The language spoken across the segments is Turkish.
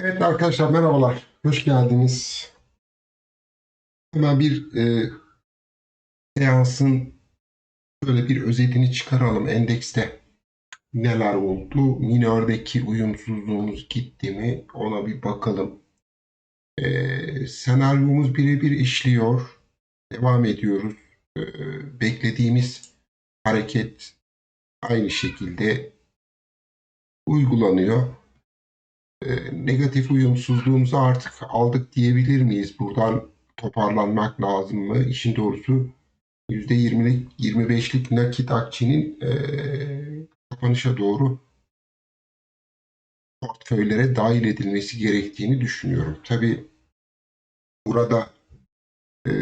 Evet arkadaşlar merhabalar. Hoş geldiniz. Hemen bir e, seansın böyle bir özetini çıkaralım endekste. Neler oldu? Minördeki uyumsuzluğumuz gitti mi? Ona bir bakalım. E, senaryomuz birebir işliyor. Devam ediyoruz. E, beklediğimiz hareket aynı şekilde uygulanıyor e, negatif uyumsuzluğumuzu artık aldık diyebilir miyiz? Buradan toparlanmak lazım mı? İşin doğrusu %20'lik 25'lik nakit akçenin e, kapanışa doğru portföylere dahil edilmesi gerektiğini düşünüyorum. Tabi burada e,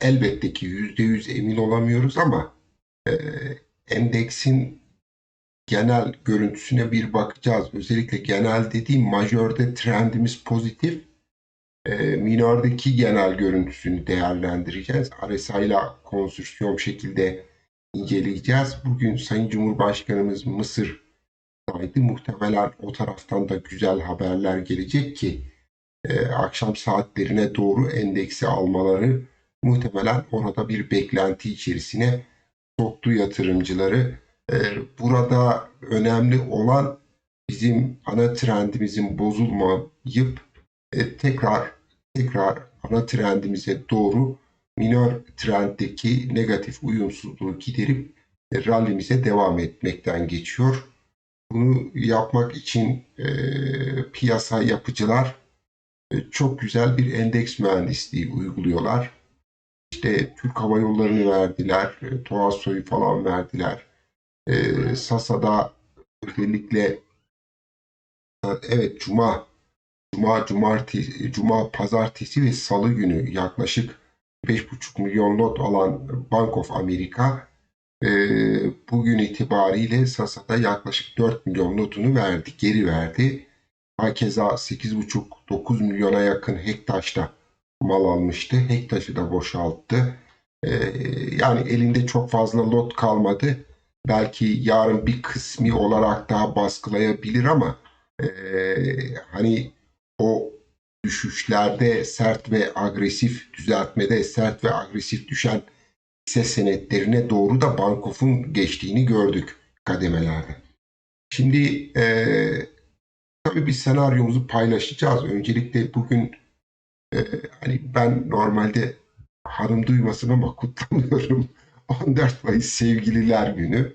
elbette ki %100 emin olamıyoruz ama e, endeksin genel görüntüsüne bir bakacağız. Özellikle genel dediğim majörde trendimiz pozitif. E, minördeki genel görüntüsünü değerlendireceğiz. RSI ile konsürsyon şekilde inceleyeceğiz. Bugün Sayın Cumhurbaşkanımız Mısır'daydı. Muhtemelen o taraftan da güzel haberler gelecek ki e, akşam saatlerine doğru endeksi almaları muhtemelen orada bir beklenti içerisine soktu yatırımcıları. Ee, burada önemli olan bizim ana trendimizin bozulmayıp e, tekrar tekrar ana trendimize doğru minor trenddeki negatif uyumsuzluğu giderip e, rallimize devam etmekten geçiyor. Bunu yapmak için e, piyasa yapıcılar e, çok güzel bir endeks mühendisliği uyguluyorlar. İşte Türk Hava Yolları'nı verdiler, e, Toaso'yu falan verdiler e, Sasa'da özellikle evet Cuma, Cuma, Cumartesi, Cuma, Pazartesi ve Salı günü yaklaşık 5,5 milyon lot alan Bank of America e, bugün itibariyle Sasa'da yaklaşık 4 milyon lotunu verdi, geri verdi. Hakeza 8,5-9 milyona yakın Hektaş'ta mal almıştı. Hektaş'ı da boşalttı. E, yani elinde çok fazla lot kalmadı belki yarın bir kısmi olarak daha baskılayabilir ama e, hani o düşüşlerde sert ve agresif düzeltmede sert ve agresif düşen hisse senetlerine doğru da Bankof'un geçtiğini gördük kademelerde. Şimdi e, tabii bir senaryomuzu paylaşacağız. Öncelikle bugün e, hani ben normalde hanım duymasın ama kutlamıyorum. 14 Mayıs Sevgililer Günü.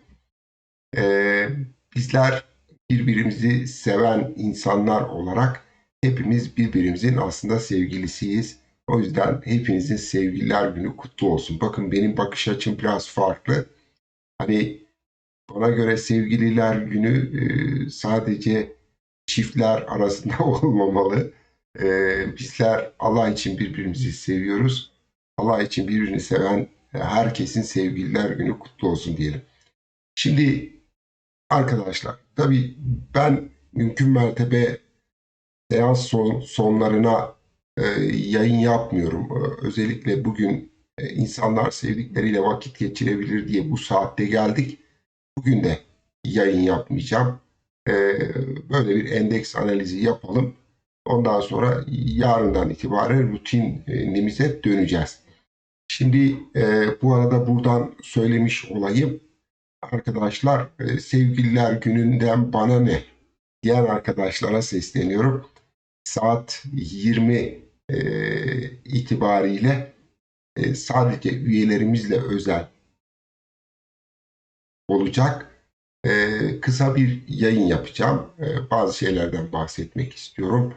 Ee, bizler birbirimizi seven insanlar olarak hepimiz birbirimizin aslında sevgilisiyiz. O yüzden hepinizin sevgililer günü kutlu olsun. Bakın benim bakış açım biraz farklı. Hani bana göre sevgililer günü e, sadece çiftler arasında olmamalı. E, bizler Allah için birbirimizi seviyoruz. Allah için birbirini seven herkesin sevgililer günü kutlu olsun diyelim. Şimdi arkadaşlar tabii ben mümkün mertebe seans son, sonlarına e, yayın yapmıyorum. E, özellikle bugün e, insanlar sevdikleriyle vakit geçirebilir diye bu saatte geldik. Bugün de yayın yapmayacağım. E, böyle bir endeks analizi yapalım. Ondan sonra yarından itibaren rutinimize döneceğiz. Şimdi e, bu arada buradan söylemiş olayım. Arkadaşlar e, sevgililer gününden bana ne diğer arkadaşlara sesleniyorum. Saat 20 e, itibariyle e, sadece üyelerimizle özel olacak. E, kısa bir yayın yapacağım. E, bazı şeylerden bahsetmek istiyorum.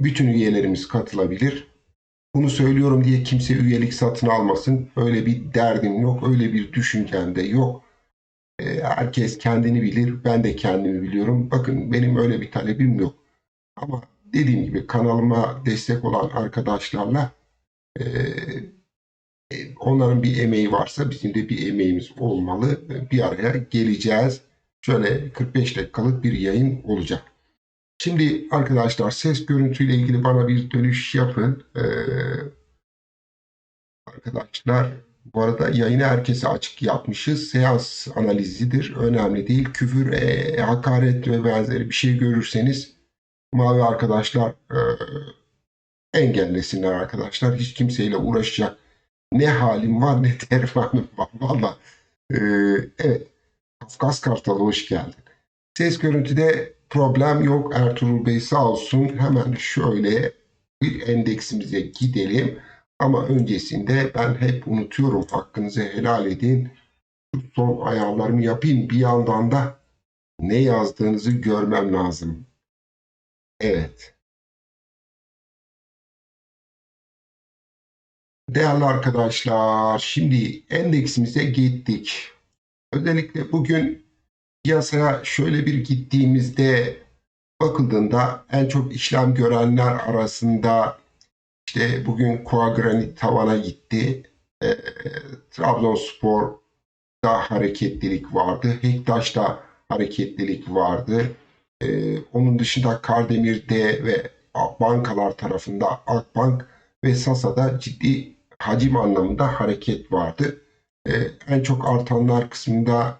Bütün üyelerimiz katılabilir. Bunu söylüyorum diye kimse üyelik satın almasın. Öyle bir derdim yok, öyle bir düşüncem de yok. E, herkes kendini bilir, ben de kendimi biliyorum. Bakın benim öyle bir talebim yok. Ama dediğim gibi kanalıma destek olan arkadaşlarla e onların bir emeği varsa bizim de bir emeğimiz olmalı. Bir araya geleceğiz. Şöyle 45 dakikalık bir yayın olacak. Şimdi arkadaşlar ses görüntüyle ilgili bana bir dönüş yapın. Ee, arkadaşlar bu arada yayını herkese açık yapmışız. Seans analizidir. Önemli değil. Küfür, e, hakaret ve benzeri bir şey görürseniz mavi arkadaşlar e, engellesinler arkadaşlar. Hiç kimseyle uğraşacak ne halim var ne dermanım var. Valla e, evet Kafkas Kartal'a hoş geldin. Ses görüntüde problem yok Ertuğrul Bey sağ olsun. Hemen şöyle bir endeksimize gidelim. Ama öncesinde ben hep unutuyorum hakkınızı helal edin. Şu son ayarlarımı yapayım. Bir yandan da ne yazdığınızı görmem lazım. Evet. Değerli arkadaşlar, şimdi endeksimize gittik. Özellikle bugün piyasaya şöyle bir gittiğimizde bakıldığında en çok işlem görenler arasında işte bugün Koa Granit tavana gitti. E, Trabzonspor'da hareketlilik vardı. Hektaş'ta hareketlilik vardı. E, onun dışında Kardemir'de ve bankalar tarafında Akbank ve Sasa'da ciddi hacim anlamında hareket vardı. E, en çok artanlar kısmında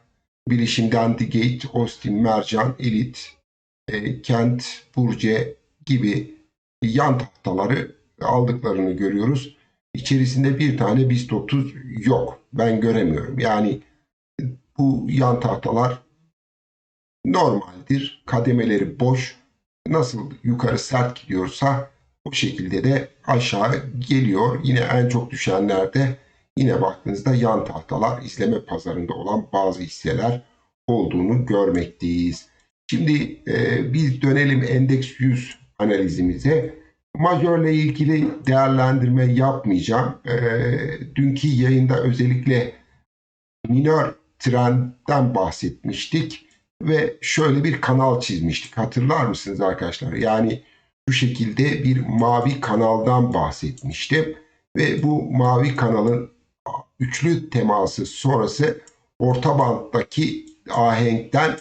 bilişim Dandigate, Austin, Mercan, Elit, e, Kent, Burce gibi yan tahtaları aldıklarını görüyoruz. İçerisinde bir tane BIST 30 yok. Ben göremiyorum. Yani bu yan tahtalar normaldir. Kademeleri boş. Nasıl yukarı sert gidiyorsa o şekilde de aşağı geliyor. Yine en çok düşenlerde yine baktığınızda yan tahtalar izleme pazarında olan bazı hisseler olduğunu görmekteyiz. Şimdi e, biz dönelim endeks 100 analizimize. Majörle ilgili değerlendirme yapmayacağım. E, dünkü yayında özellikle minör trendden bahsetmiştik ve şöyle bir kanal çizmiştik. Hatırlar mısınız arkadaşlar? Yani bu şekilde bir mavi kanaldan bahsetmiştim ve bu mavi kanalın üçlü teması sonrası orta banttaki ahenkten,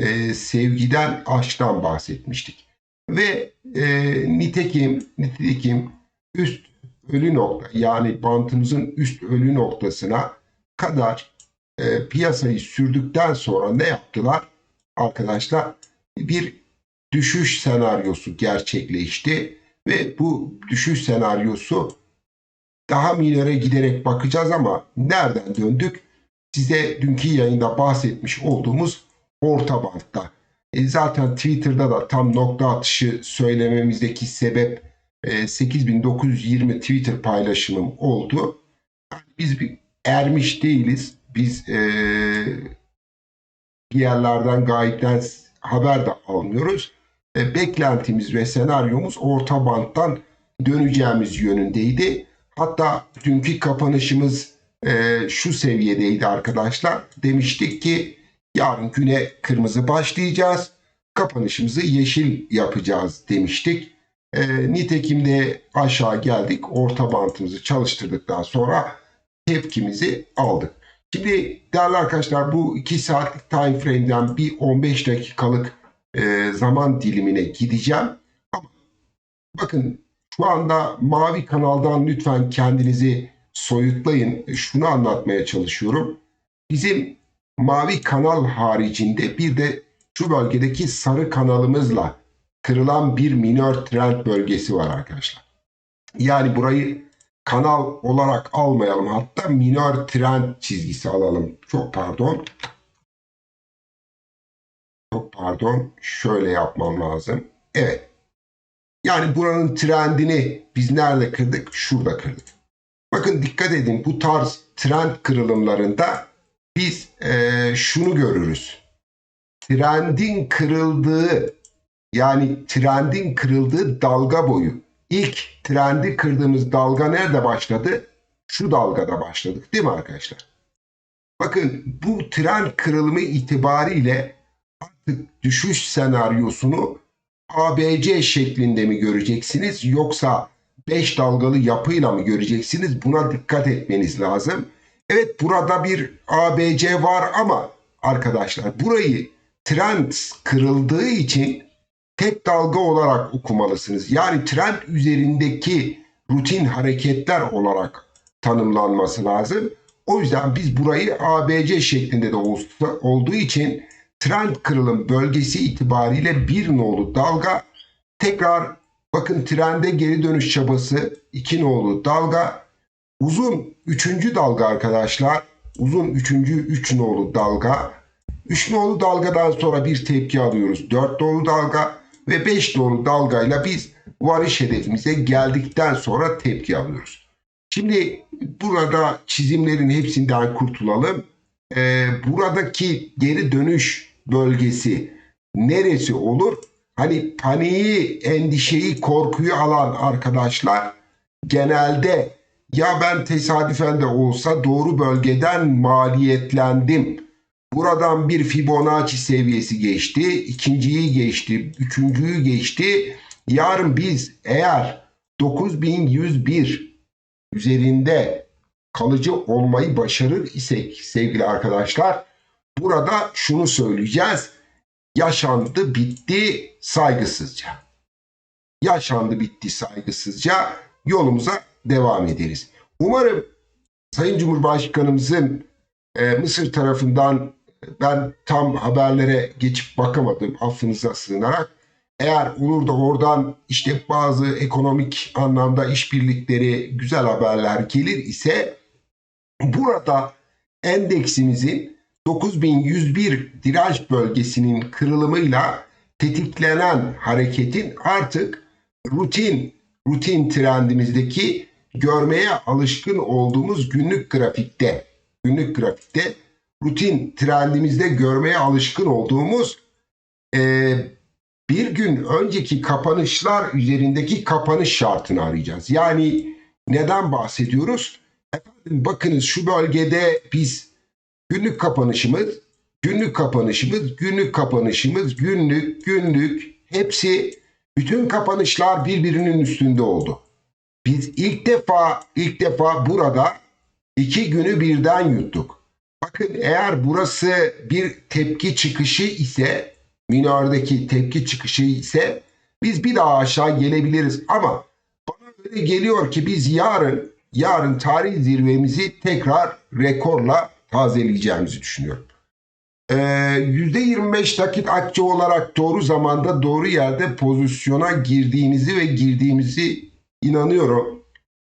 e, sevgiden, aşktan bahsetmiştik. Ve e, nitekim, nitekim üst ölü nokta yani bantımızın üst ölü noktasına kadar e, piyasayı sürdükten sonra ne yaptılar? Arkadaşlar bir düşüş senaryosu gerçekleşti ve bu düşüş senaryosu daha minöre giderek bakacağız ama nereden döndük? Size dünkü yayında bahsetmiş olduğumuz orta bantta. E zaten Twitter'da da tam nokta atışı söylememizdeki sebep e, 8920 Twitter paylaşımım oldu. Biz bir ermiş değiliz. Biz e, bir yerlerden gayipten haber de almıyoruz. E, beklentimiz ve senaryomuz orta banttan döneceğimiz yönündeydi. Hatta dünkü kapanışımız e, şu seviyedeydi arkadaşlar. Demiştik ki yarın güne kırmızı başlayacağız. Kapanışımızı yeşil yapacağız demiştik. E, nitekim de aşağı geldik. Orta bantımızı çalıştırdıktan sonra tepkimizi aldık. Şimdi değerli arkadaşlar bu 2 saatlik time frame'den bir 15 dakikalık e, zaman dilimine gideceğim. Ama bakın şu anda mavi kanaldan lütfen kendinizi soyutlayın. Şunu anlatmaya çalışıyorum. Bizim mavi kanal haricinde bir de şu bölgedeki sarı kanalımızla kırılan bir minor trend bölgesi var arkadaşlar. Yani burayı kanal olarak almayalım. Hatta minor trend çizgisi alalım. Çok pardon. Çok pardon. Şöyle yapmam lazım. Evet. Yani buranın trendini biz nerede kırdık? Şurada kırdık. Bakın dikkat edin bu tarz trend kırılımlarında biz e, şunu görürüz. Trendin kırıldığı yani trendin kırıldığı dalga boyu. İlk trendi kırdığımız dalga nerede başladı? Şu dalgada başladık değil mi arkadaşlar? Bakın bu trend kırılımı itibariyle artık düşüş senaryosunu ABC şeklinde mi göreceksiniz yoksa 5 dalgalı yapıyla mı göreceksiniz? Buna dikkat etmeniz lazım. Evet burada bir ABC var ama arkadaşlar burayı trend kırıldığı için tek dalga olarak okumalısınız. Yani trend üzerindeki rutin hareketler olarak tanımlanması lazım. O yüzden biz burayı ABC şeklinde de olduğu için trend kırılım bölgesi itibariyle bir nolu dalga tekrar bakın trende geri dönüş çabası 2 nolu dalga uzun 3. dalga arkadaşlar uzun 3. 3 nolu dalga 3 nolu dalgadan sonra bir tepki alıyoruz 4 nolu dalga ve 5 nolu dalgayla biz varış hedefimize geldikten sonra tepki alıyoruz. Şimdi burada çizimlerin hepsinden kurtulalım. Ee, buradaki geri dönüş bölgesi neresi olur? Hani paniği, endişeyi, korkuyu alan arkadaşlar genelde ya ben tesadüfen de olsa doğru bölgeden maliyetlendim. Buradan bir Fibonacci seviyesi geçti, ikinciyi geçti, üçüncüyü geçti. Yarın biz eğer 9101 üzerinde kalıcı olmayı başarır isek sevgili arkadaşlar burada şunu söyleyeceğiz. Yaşandı bitti saygısızca. Yaşandı bitti saygısızca yolumuza devam ederiz. Umarım Sayın Cumhurbaşkanımızın e, Mısır tarafından ben tam haberlere geçip bakamadım affınıza sığınarak. Eğer olur da oradan işte bazı ekonomik anlamda işbirlikleri güzel haberler gelir ise burada endeksimizin 9101 direnç bölgesinin kırılımıyla tetiklenen hareketin artık rutin rutin trendimizdeki görmeye alışkın olduğumuz günlük grafikte günlük grafikte rutin trendimizde görmeye alışkın olduğumuz e, bir gün önceki kapanışlar üzerindeki kapanış şartını arayacağız. Yani neden bahsediyoruz? Efendim bakınız şu bölgede biz günlük kapanışımız, günlük kapanışımız, günlük kapanışımız, günlük, günlük hepsi bütün kapanışlar birbirinin üstünde oldu. Biz ilk defa ilk defa burada iki günü birden yuttuk. Bakın eğer burası bir tepki çıkışı ise minördeki tepki çıkışı ise biz bir daha aşağı gelebiliriz ama bana öyle geliyor ki biz yarın yarın tarih zirvemizi tekrar rekorla tazeleyeceğimizi düşünüyorum. Ee, %25 nakit akçe olarak doğru zamanda doğru yerde pozisyona girdiğinizi ve girdiğimizi inanıyorum.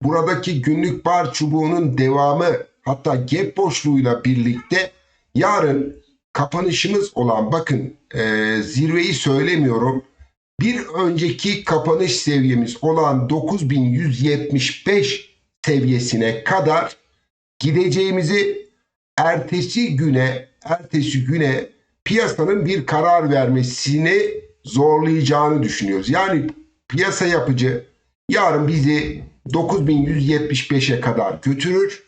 Buradaki günlük bar çubuğunun devamı hatta gap boşluğuyla birlikte yarın kapanışımız olan bakın e, zirveyi söylemiyorum. Bir önceki kapanış seviyemiz olan 9175 seviyesine kadar gideceğimizi ertesi güne ertesi güne piyasanın bir karar vermesini zorlayacağını düşünüyoruz. Yani piyasa yapıcı yarın bizi 9175'e kadar götürür.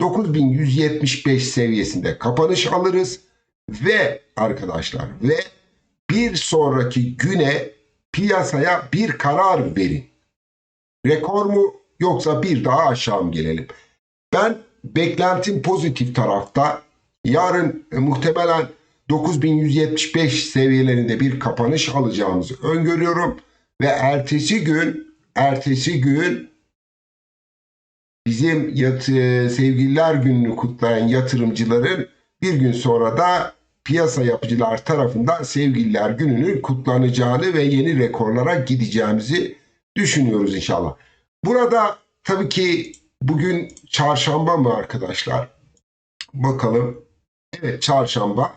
9175 seviyesinde kapanış alırız ve arkadaşlar ve bir sonraki güne piyasaya bir karar verin. Rekor mu yoksa bir daha aşağı mı gelelim? Ben beklentim pozitif tarafta. Yarın e, muhtemelen 9175 seviyelerinde bir kapanış alacağımızı öngörüyorum ve ertesi gün ertesi gün bizim yatı, sevgililer gününü kutlayan yatırımcıların bir gün sonra da piyasa yapıcılar tarafından sevgililer gününün kutlanacağını ve yeni rekorlara gideceğimizi düşünüyoruz inşallah. Burada tabii ki bugün çarşamba mı arkadaşlar? Bakalım. Evet çarşamba.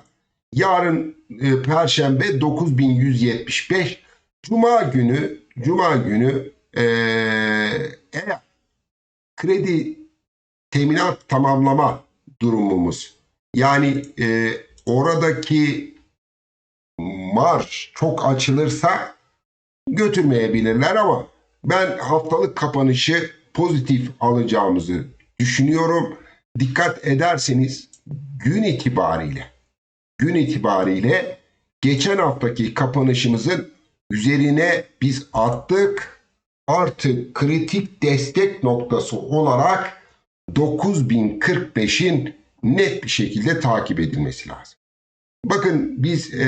Yarın e, perşembe 9175. Cuma günü Cuma günü e, kredi teminat tamamlama durumumuz yani e, oradaki marş çok açılırsa götürmeyebilirler ama ben haftalık kapanışı pozitif alacağımızı düşünüyorum. Dikkat ederseniz gün itibariyle gün itibariyle geçen haftaki kapanışımızın üzerine biz attık. Artık kritik destek noktası olarak 9045'in net bir şekilde takip edilmesi lazım. Bakın biz e,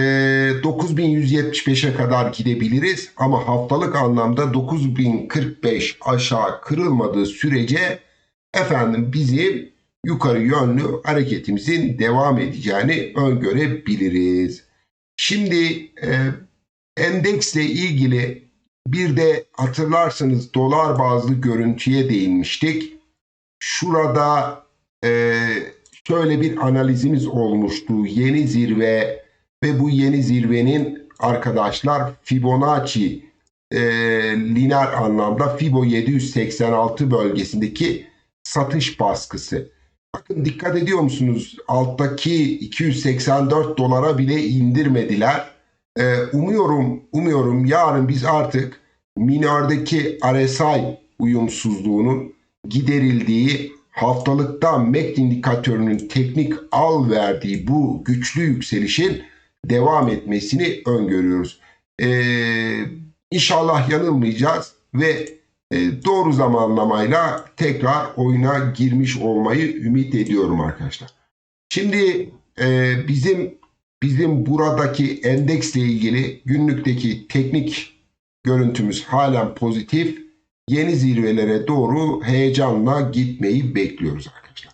9175'e kadar gidebiliriz ama haftalık anlamda 9045 aşağı kırılmadığı sürece efendim bizim yukarı yönlü hareketimizin devam edeceğini öngörebiliriz. Şimdi e, endeksle ilgili Bir de hatırlarsanız dolar bazlı görüntüye değinmiştik. Şurada e, şöyle bir analizimiz olmuştu. Yeni zirve ve bu yeni zirvenin arkadaşlar Fibonacci e, lineer anlamda Fibo 786 bölgesindeki satış baskısı. Bakın dikkat ediyor musunuz? Alttaki 284 dolara bile indirmediler. Ee, umuyorum, umuyorum yarın biz artık minördeki RSI uyumsuzluğunun giderildiği haftalıkta MACD indikatörünün teknik al verdiği bu güçlü yükselişin devam etmesini öngörüyoruz. Ee, inşallah yanılmayacağız ve e, doğru zamanlamayla tekrar oyuna girmiş olmayı ümit ediyorum arkadaşlar. Şimdi e, bizim bizim buradaki endeksle ilgili günlükteki teknik görüntümüz halen pozitif. Yeni zirvelere doğru heyecanla gitmeyi bekliyoruz arkadaşlar.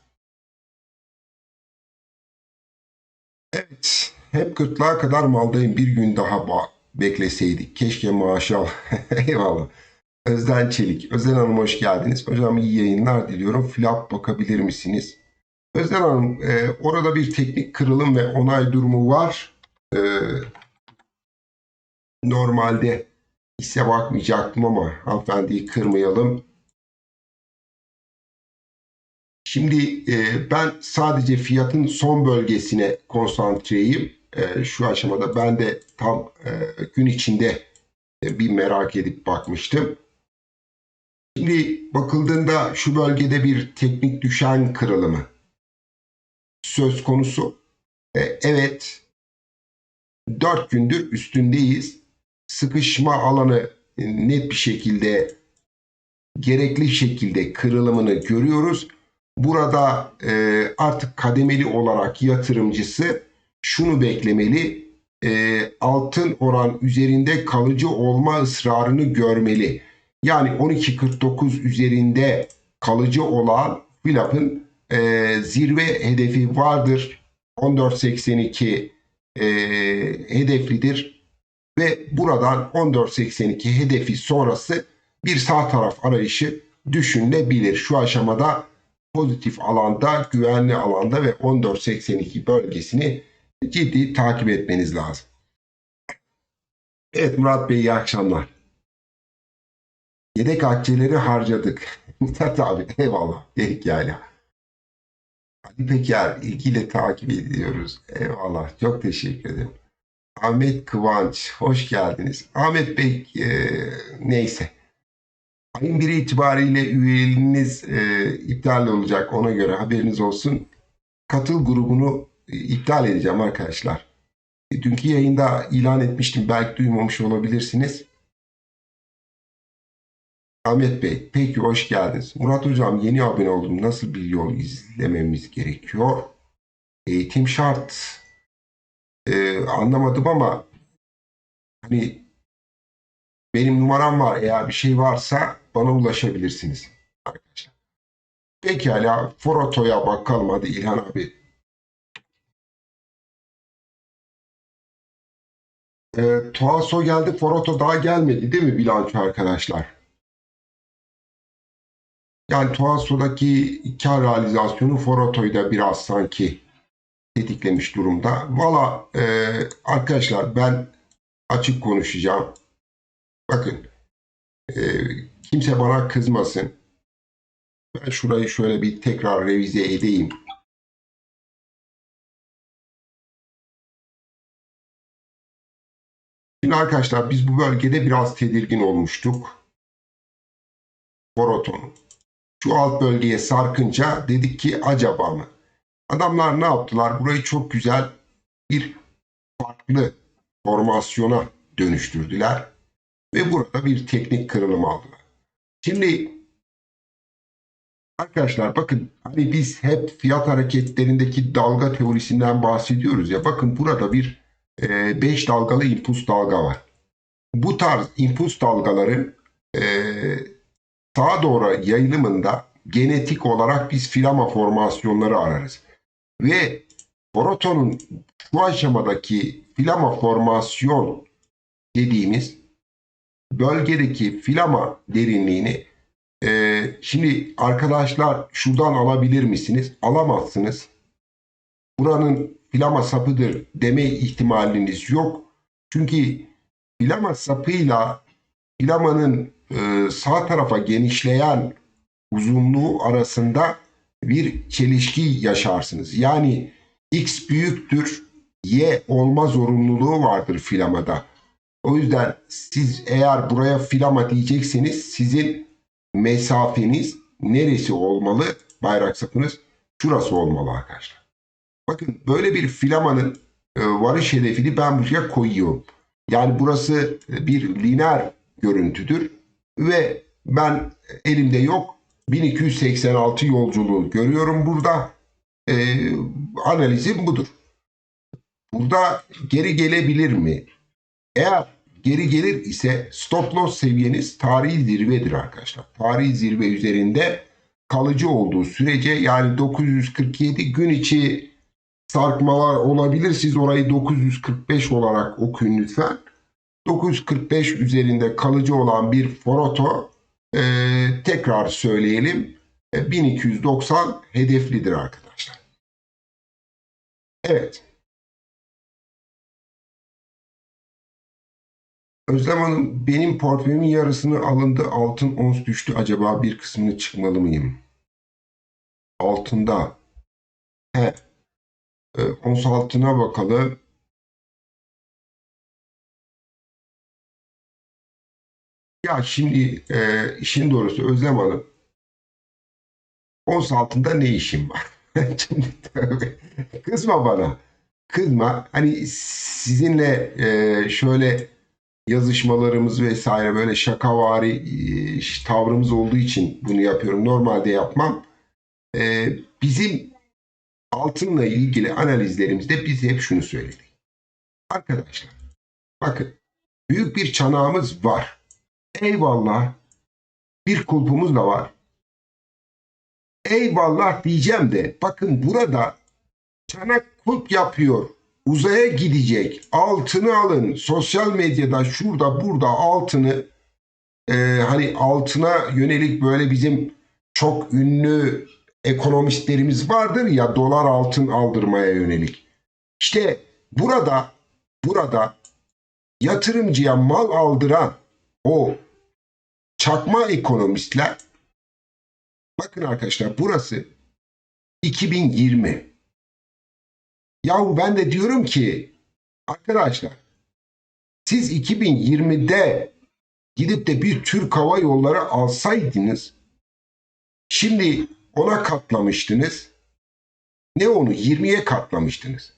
Evet, hep gırtlağa kadar maldayım bir gün daha bekleseydik. Keşke maşallah. Eyvallah. Özden Çelik. Özden Hanım hoş geldiniz. Hocam iyi yayınlar diliyorum. Flap bakabilir misiniz? Özden Hanım e, orada bir teknik kırılım ve onay durumu var. E, normalde hisse bakmayacaktım ama hanımefendiyi kırmayalım. Şimdi e, ben sadece fiyatın son bölgesine konsantreyim. E, şu aşamada ben de tam e, gün içinde e, bir merak edip bakmıştım. Şimdi bakıldığında şu bölgede bir teknik düşen kırılımı söz konusu. E, evet 4 gündür üstündeyiz. Sıkışma alanı net bir şekilde gerekli şekilde kırılımını görüyoruz. Burada e, artık kademeli olarak yatırımcısı şunu beklemeli. E, altın oran üzerinde kalıcı olma ısrarını görmeli. Yani 12.49 üzerinde kalıcı olan Philip'in e, zirve hedefi vardır. 14.82 e, hedeflidir. Ve buradan 14.82 hedefi sonrası bir sağ taraf arayışı düşünülebilir. Şu aşamada pozitif alanda, güvenli alanda ve 14.82 bölgesini ciddi takip etmeniz lazım. Evet Murat Bey iyi akşamlar. Yedek akçeleri harcadık. Mithat abi eyvallah. Yedik yani. Ali Peker ilgiyle takip ediyoruz. Eyvallah. Çok teşekkür ederim. Ahmet Kıvanç hoş geldiniz. Ahmet Bey e, neyse. Ayın biri itibariyle üyeliğiniz e, iptal olacak ona göre haberiniz olsun. Katıl grubunu e, iptal edeceğim arkadaşlar. E, dünkü yayında ilan etmiştim. Belki duymamış olabilirsiniz. Ahmet Bey, peki hoş geldiniz. Murat Hocam yeni abone oldum. Nasıl bir yol izlememiz gerekiyor? Eğitim şart. Ee, anlamadım ama hani benim numaram var. Eğer bir şey varsa bana ulaşabilirsiniz arkadaşlar. Pekala Foroto'ya bakalım hadi İlhan abi. Ee, Tuaso geldi, Foroto daha gelmedi değil mi bilanço arkadaşlar? Yani Tuaso'daki kar realizasyonu Foroto'yu da biraz sanki tetiklemiş durumda. Valla e, arkadaşlar ben açık konuşacağım. Bakın e, kimse bana kızmasın. Ben şurayı şöyle bir tekrar revize edeyim. Şimdi arkadaşlar biz bu bölgede biraz tedirgin olmuştuk. Foroton'un şu alt bölgeye sarkınca dedik ki acaba mı? Adamlar ne yaptılar? Burayı çok güzel bir farklı formasyona dönüştürdüler ve burada bir teknik kırılım aldılar. Şimdi arkadaşlar bakın hani biz hep fiyat hareketlerindeki dalga teorisinden bahsediyoruz ya bakın burada bir 5 e, dalgalı impuls dalga var. Bu tarz impuls dalgaların e, sağa doğru yayılımında genetik olarak biz filama formasyonları ararız. Ve Poroton'un şu aşamadaki filama formasyon dediğimiz bölgedeki filama derinliğini e, şimdi arkadaşlar şuradan alabilir misiniz? Alamazsınız. Buranın filama sapıdır deme ihtimaliniz yok. Çünkü filama sapıyla filamanın e, sağ tarafa genişleyen uzunluğu arasında bir çelişki yaşarsınız. Yani x büyüktür, y olma zorunluluğu vardır filamada. O yüzden siz eğer buraya filama diyecekseniz sizin mesafeniz neresi olmalı? Bayrak sapınız şurası olmalı arkadaşlar. Bakın böyle bir filamanın e, varış hedefini ben buraya koyuyorum. Yani burası bir lineer görüntüdür ve ben elimde yok 1286 yolculuğu görüyorum burada. E, analizim budur. Burada geri gelebilir mi? Eğer geri gelir ise stop loss seviyeniz tarihi zirvedir arkadaşlar. Tarihi zirve üzerinde kalıcı olduğu sürece yani 947 gün içi sarkmalar olabilir. Siz orayı 945 olarak okuyun lütfen. 945 üzerinde kalıcı olan bir foroto e, tekrar söyleyelim e, 1290 hedeflidir arkadaşlar. Evet. Özlem Hanım benim portföyümün yarısını alındı altın ons düştü acaba bir kısmını çıkmalı mıyım? Altında. He. E, ons altına bakalım. Ya şimdi e, işin doğrusu Özlem Hanım ons altında ne işim var? kızma bana. Kızma. Hani sizinle e, şöyle yazışmalarımız vesaire böyle şakavari e, tavrımız olduğu için bunu yapıyorum. Normalde yapmam. E, bizim altınla ilgili analizlerimizde biz hep şunu söyledik. Arkadaşlar bakın büyük bir çanağımız var. Eyvallah bir kulpumuz da var. Eyvallah diyeceğim de bakın burada çanak kulp yapıyor. Uzaya gidecek. Altını alın. Sosyal medyada şurada burada altını e, hani altına yönelik böyle bizim çok ünlü ekonomistlerimiz vardır ya dolar altın aldırmaya yönelik. İşte burada burada yatırımcıya mal aldıran o çakma ekonomistler bakın arkadaşlar burası 2020 yahu ben de diyorum ki arkadaşlar siz 2020'de gidip de bir Türk Hava Yolları alsaydınız şimdi ona katlamıştınız. Ne onu 20'ye katlamıştınız.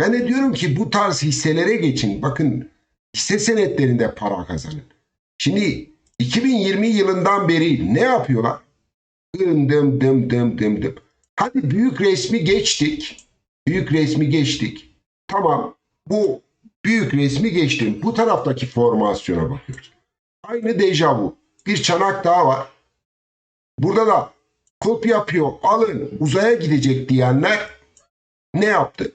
Ben de diyorum ki bu tarz hisselere geçin. Bakın hisse senetlerinde para kazanın. Şimdi 2020 yılından beri ne yapıyorlar? Dım dım dım dım dım dım. Hadi büyük resmi geçtik. Büyük resmi geçtik. Tamam bu büyük resmi geçtim. Bu taraftaki formasyona bakıyoruz. Aynı dejavu. Bir çanak daha var. Burada da kulp yapıyor alın uzaya gidecek diyenler ne yaptı?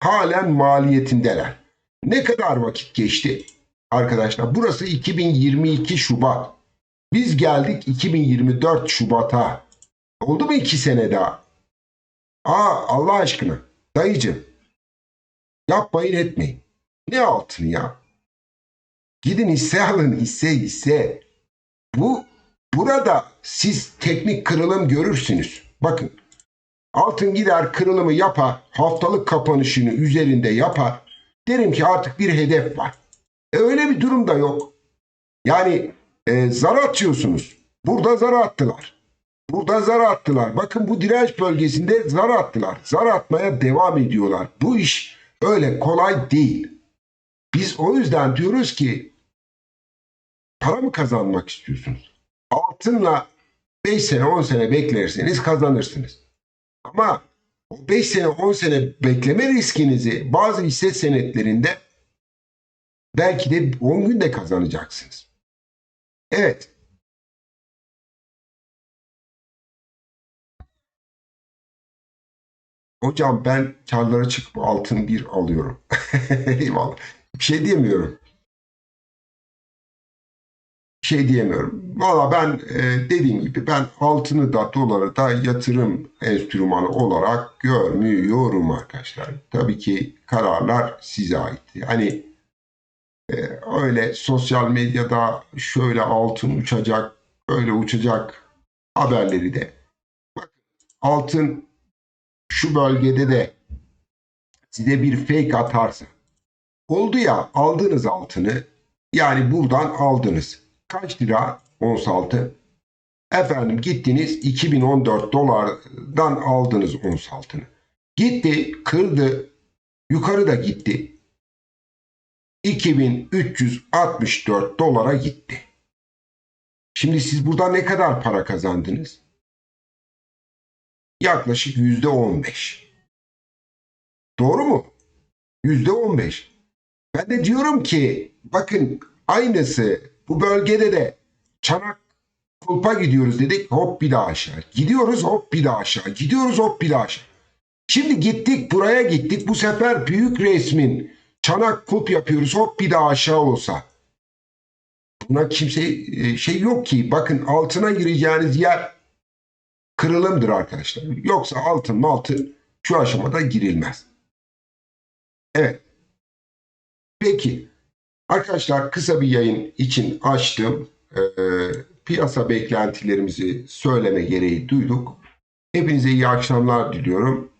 Halen maliyetindeler. Ne kadar vakit geçti? Arkadaşlar burası 2022 Şubat. Biz geldik 2024 Şubat'a. Oldu mu iki sene daha? Aa Allah aşkına dayıcım yapmayın etmeyin. Ne altın ya? Gidin hisse alın hisse hisse. Bu burada siz teknik kırılım görürsünüz. Bakın altın gider kırılımı yapar haftalık kapanışını üzerinde yapar. Derim ki artık bir hedef var. E öyle bir durum da yok. Yani e, zar atıyorsunuz. Burada zar attılar. Burada zar attılar. Bakın bu direnç bölgesinde zar attılar. Zar atmaya devam ediyorlar. Bu iş öyle kolay değil. Biz o yüzden diyoruz ki para mı kazanmak istiyorsunuz? Altınla 5 sene 10 sene beklerseniz kazanırsınız. Ama o 5 sene 10 sene bekleme riskinizi bazı hisse senetlerinde belki de 10 günde kazanacaksınız. Evet. Hocam ben karlara çıkıp altın bir alıyorum. Eyvallah. Bir şey diyemiyorum. şey diyemiyorum. Valla ben e, dediğim gibi ben altını da doları da yatırım enstrümanı olarak görmüyorum arkadaşlar. Tabii ki kararlar size ait. Hani öyle sosyal medyada şöyle altın uçacak, böyle uçacak haberleri de. Bak altın şu bölgede de size bir fake atarsa oldu ya aldınız altını yani buradan aldınız. Kaç lira ons altın? Efendim gittiniz 2014 dolardan aldınız ons altını. Gitti kırdı yukarı da gitti. 2364 dolara gitti. Şimdi siz burada ne kadar para kazandınız? Yaklaşık yüzde 15. Doğru mu? Yüzde 15. Ben de diyorum ki bakın aynısı bu bölgede de çanak kulpa gidiyoruz dedik hop bir daha aşağı. Gidiyoruz hop bir daha aşağı. Gidiyoruz hop bir daha aşağı. Şimdi gittik buraya gittik bu sefer büyük resmin çanak kulp yapıyoruz hop bir daha aşağı olsa. Buna kimse e, şey yok ki bakın altına gireceğiniz yer kırılımdır arkadaşlar. Yoksa altın altın şu aşamada girilmez. Evet. Peki. Arkadaşlar kısa bir yayın için açtım. Ee, piyasa beklentilerimizi söyleme gereği duyduk. Hepinize iyi akşamlar diliyorum.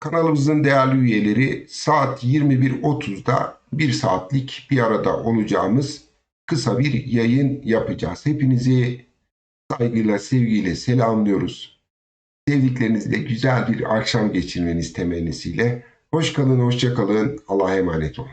Kanalımızın değerli üyeleri saat 21.30'da bir saatlik bir arada olacağımız kısa bir yayın yapacağız. Hepinizi saygıyla, sevgiyle selamlıyoruz. Sevdiklerinizle güzel bir akşam geçirmeniz temennisiyle. Hoş kalın, hoşça kalın. Allah'a emanet olun.